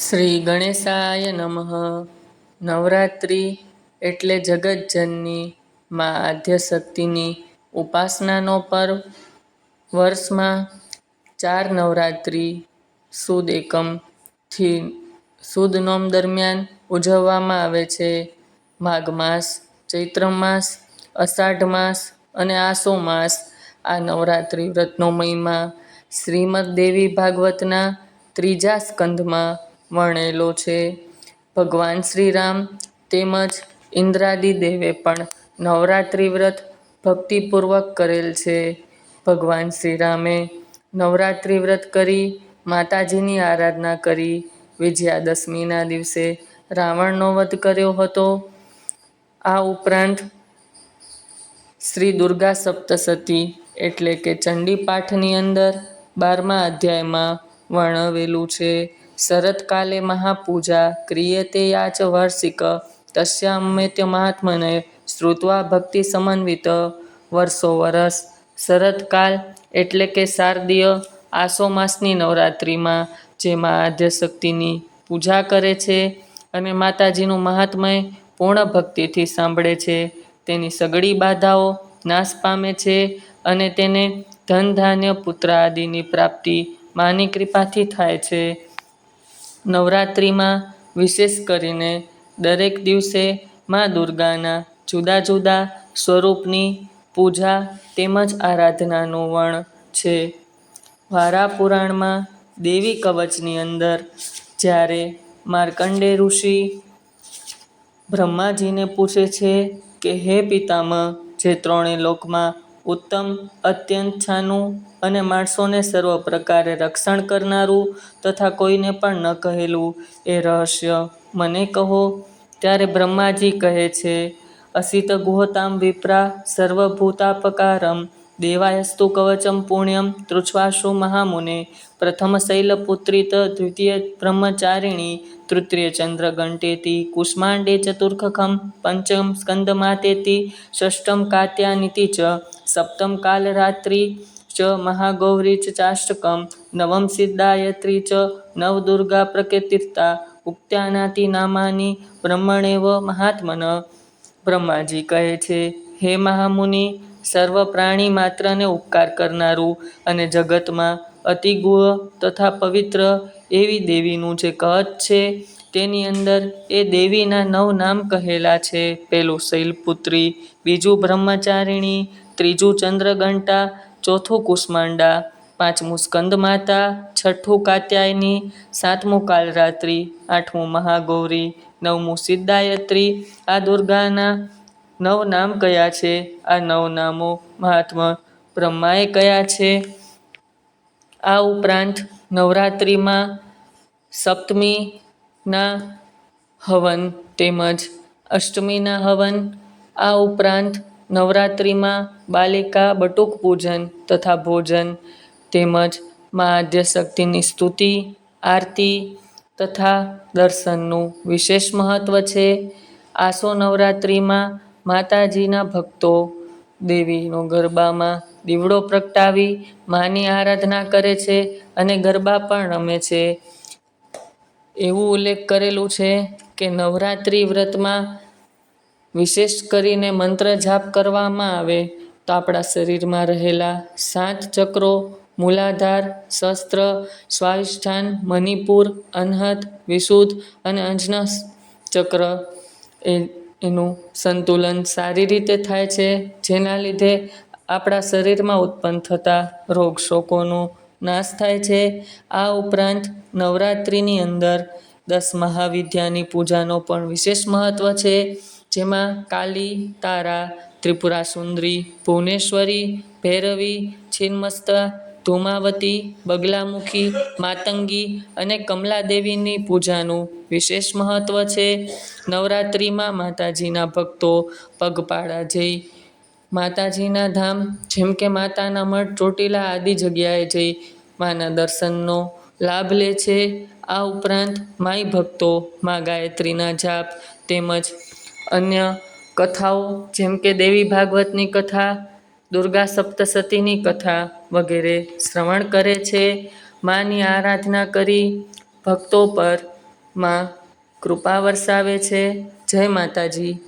શ્રી ગણેશાય નમઃ. નવરાત્રિ એટલે જગતજનની મા આદ્યશક્તિની ઉપાસનાનો પર્વ. વર્ષમાં ચાર નવરાત્રિ સુદ એકમથી સુદ નોમ દરમિયાન ઉજવવામાં આવે છે. માઘ માસ, ચૈત્ર માસ, અષાઢ માસ અને આસો માસ આ નવરાત્રિ વ્રતનો મહિમા શ્રીમદ દેવી ભાગવતના ત્રીજા સ્કંધમાં વર્ણેલો છે. ભગવાન શ્રીરામ તેમજ ઇન્દ્રાદી દેવે પણ નવરાત્રિ વ્રત ભક્તિપૂર્વક કરેલ છે. ભગવાન શ્રીરામે નવરાત્રિ વ્રત કરી, માતાજીની આરાધના કરી. વિજયાદશમીના દિવસે રાવણનો વધ કર્યો હતો. આ ઉપરાંત શ્રી દુર્ગા સપ્તસતી એટલે કે ચંડી પાઠની અંદર બારમા અધ્યાયમાં વર્ણવેલું છે. શરતકાલે મહાપૂજા ક્રિયતે યાચ વાર્ષિક તસ્યામ્યત્ય મહાત્મને શ્રુત્વા ભક્તિ સમન્વિત, વર્ષો વરસ. શરતકાલ એટલે કે શારદીય આસો માસની નવરાત્રિમાં, જેમાં આદ્યશક્તિની પૂજા કરે છે અને માતાજીનું મહાત્મય પૂર્ણ ભક્તિથી સાંભળે છે. તેની સગળી બાધાઓ નાશ પામે છે અને તેને ધન ધાન્ય પુત્ર આદિની પ્રાપ્તિ માની કૃપાથી થાય છે. નવરાત્રિમાં, વિશેષ કરીને દરેક દિવસે મા દુર્ગાના જુદા જુદા સ્વરૂપની પૂજા તેમજ આરાધનાનું વર્ણ છે. વારા પુરાણમાં દેવી કવચની અંદર જ્યારે માર્કંડે ઋષિ બ્રહ્માજીને પૂછે છે કે, હે પિતામહ, જે ત્રણે લોકમાં ઉત્તમ, અત્યંત છાનું અને માણસોને સર્વ પ્રકારે રક્ષણ કરનારું તથા કોઈને પણ ન કહેલું એ રહસ્ય. મને કહો, ત્યારે બ્રહ્માજી કહે છે અસિત ગુહતામ વિપ્રા સર્વભૂતાપકારમ દેવાયસ્તુ કવચમ પુણ્યમ તૃચ્છવાસુ મહામુને પ્રથમ શૈલપુત્રિત દ્વિતીય બ્રહ્મચારિણી તૃતીય ચંદ્રઘંટેતિ કુષ્માંડે ચતુર્ખખમ પંચમ સ્કંદમાતેતિ ષષ્ઠમ કાત્યાનિતિ ચ સપ્તમ કાલરાત્રિ ચ મહાગૌરી ચ ચાષ્ટકમ નવમ સિદ્ધાયત્રી ચ નવદુર્ગા પ્રકીર્તિતા ઉક્ત્યાનાતિ નામાની બ્રહ્મણેવ મહાત્મન બ્રહ્માજી કહે છે હે મહામુનિ સર્વ પ્રાણી માત્રને ઉપકાર કરનારું અને જગતમાં અતિગુહ તથા પવિત્ર એવી દેવીનું જે કહત છે, તેની અંદર એ દેવીના નવ નામ કહેલા છે. પેલું શૈલપુત્રી, બીજું બ્રહ્મચારિણી, ત્રીજું ચંદ્રઘંટા ચોથું કુષ્માંડા, પાંચમું સ્કંદમાતા, છઠ્ઠું કાત્યાયની, સાતમું કાલરાત્રિ, આઠમું મહાગૌરી, નવમું સિદ્ધાયત્રી, આ દુર્ગાના નવ નામ કયા છે? આ નવ નામો મહાત્મા બ્રહ્માએ કયા છે? આ ઉપરાંત નવરાત્રિમાં સપ્તમીના હવન તેમજ અષ્ટમીના હવન. આ ઉપરાંત નવરાત્રિમાં બાલિકા, બટુક પૂજન તથા ભોજન તેમજ મા આદ્યશક્તિની સ્તુતિ, આરતી તથા દર્શનનું વિશેષ મહત્ત્વ છે. આસો નવરાત્રિમાં માતાજીના ભક્તો દેવીનો ગરબામાં દીવડો પ્રગટાવી માની આરાધના કરે છે અને ગરબા પણ રમે છે. એવું ઉલ્લેખ કરેલું છે કે નવરાત્રિ વ્રતમાં વિશેષ કરીને મંત્ર જાપ કરવામાં આવે તો આપણા શરીરમાં રહેલા સાત ચક્રો, મૂલાધાર, શસ્ત્ર, સ્વાધિષ્ઠાન, મણિપુર, અનહદ, વિશુદ્ધ અને અંજના ચક્ર એ એનું સંતુલન સારી રીતે થાય છે, જેના લીધે આપણા શરીરમાં ઉત્પન્ન થતા રોગ શોકોનો નાશ થાય છે. આ ઉપરાંત નવરાત્રિની અંદર દસ મહાવિદ્યાની પૂજાનો પણ વિશેષ મહત્ત્વ છે, જેમાં કાલી, તારા, ત્રિપુરા સુંદરી, ભુવનેશ્વરી, ભૈરવી, છીન્મસ્તા ધૂમાવતી, બગલામુખી, માતંગી અને કમલાદેવીની પૂજાનું વિશેષ મહત્ત્વ છે. નવરાત્રિમાં માતાજીના ભક્તો પગપાળા જઈ માતાજીના ધામ, જેમ કે માતાના મઠ ચોટીલા આદિ જગ્યાએ જઈ માના દર્શનનો લાભ લે છે. આ ઉપરાંત માઈ ભક્તો, મા ગાયત્રીના જાપ તેમજ અન્ય કથાઓ, જેમ કે દેવી ભાગવતની કથા, દુર્ગા સપ્તસતીની કથા વગેરે શ્રવણ કરે છે. માની આરાધના કરી ભક્તો પરમાં કૃપા વરસાવે છે. જય માતાજી.